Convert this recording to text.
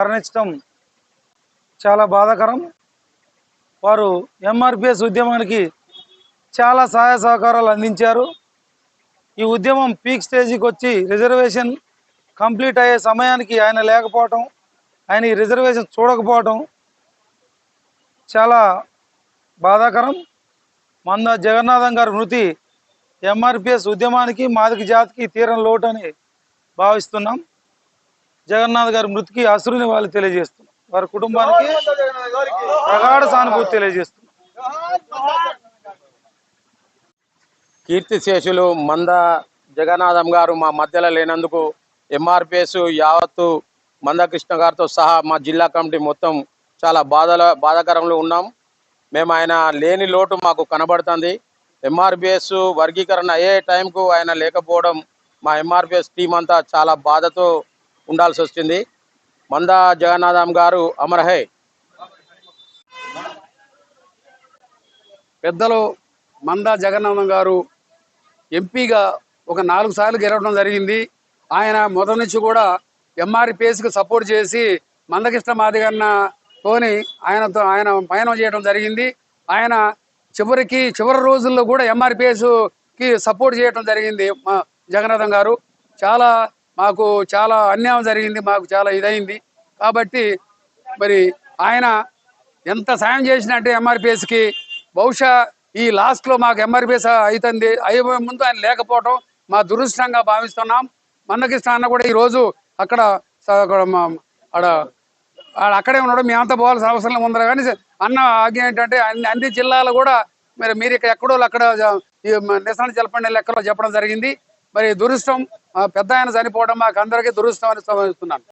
మరణించడం చాలా బాధాకరం. వారు ఎంఆర్పిఎస్ ఉద్యమానికి చాలా సహాయ సహకారాలు అందించారు. ఈ ఉద్యమం పీక్ స్టేజ్కి వచ్చి రిజర్వేషన్ కంప్లీట్ అయ్యే సమయానికి ఆయన లేకపోవటం ఆయన ఈ రిజర్వేషన్ చూడకపోవటం చాలా బాధాకరం. మంద జగన్నాథం గారి మృతి ఎంఆర్పిఎస్ ఉద్యమానికి మాదిక జాతికి తీరం లోటని భావిస్తున్నాం. జగన్నాథ్ గారి మృతికి అసురుని వాళ్ళు తెలియజేస్తున్నాం వారి కుటుంబానికి ప్రగాఢ సానుభూతి తెలియజేస్తున్నాం కీర్తిశేషులు మంద జగన్నాథం గారు మా మధ్యలో లేనందుకు ఎంఆర్పిఎస్ యావత్తు మందకృష్ణ గారితో సహా మా జిల్లా కమిటీ మొత్తం చాలా బాధల బాధాకరంలో ఉన్నాం. మేము ఆయన లేని లోటు మాకు కనబడుతుంది. ఎంఆర్పిఎస్ వర్గీకరణ అయ్యే టైంకు ఆయన లేకపోవడం మా ఎంఆర్పిఎస్ టీం అంతా చాలా బాధతో ఉండాల్సి వచ్చింది మందా జగన్నాథం గారు అమరహే పెద్దలు మందా జగన్నాథం గారు ఎంపీగా ఒక నాలుగు సార్లు గెలవడం జరిగింది. ఆయన మొదటి నుంచి కూడా ఎంఆర్పిఎస్కి సపోర్ట్ చేసి మందకృష్ణ మాదిగన్న తోని ఆయనతో ఆయన పయనం చేయడం జరిగింది. ఆయన చివరికి చివరి రోజుల్లో కూడా ఎంఆర్పిఎస్కి సపోర్ట్ చేయడం జరిగింది మా జగన్నాథం గారు. చాలా మాకు చాలా అన్యాయం జరిగింది మాకు చాలా ఇదైంది. కాబట్టి మరి ఆయన ఎంత సాయం చేసినట్టే ఎంఆర్పిఎస్కి బహుశా ఈ లాస్ట్లో మాకు ఎంఆర్పిఎస్ అవుతుంది అయిపోయే ముందు ఆయన లేకపోవడం మా దురుష్టంగా భావిస్తున్నాం. మందకృష్ణ అన్న కూడా ఈ రోజు అక్కడ అక్కడ మా- ఆడ ఆడ అక్కడే మేమంతా పోవాల్సిన అవసరం ఉందా కానీ అన్న ఆజ్ఞ ఏంటంటే అన్ని అన్ని జిల్లాలు కూడా మరి మీరు ఇక్కడ ఎక్కడో అక్కడ ఈ జలపండి లెక్కలో చెప్పడం జరిగింది. మరి దురుష్టం పెద్ద ఆయన చనిపోవడం మాకు అందరికీ దురదృష్టం అని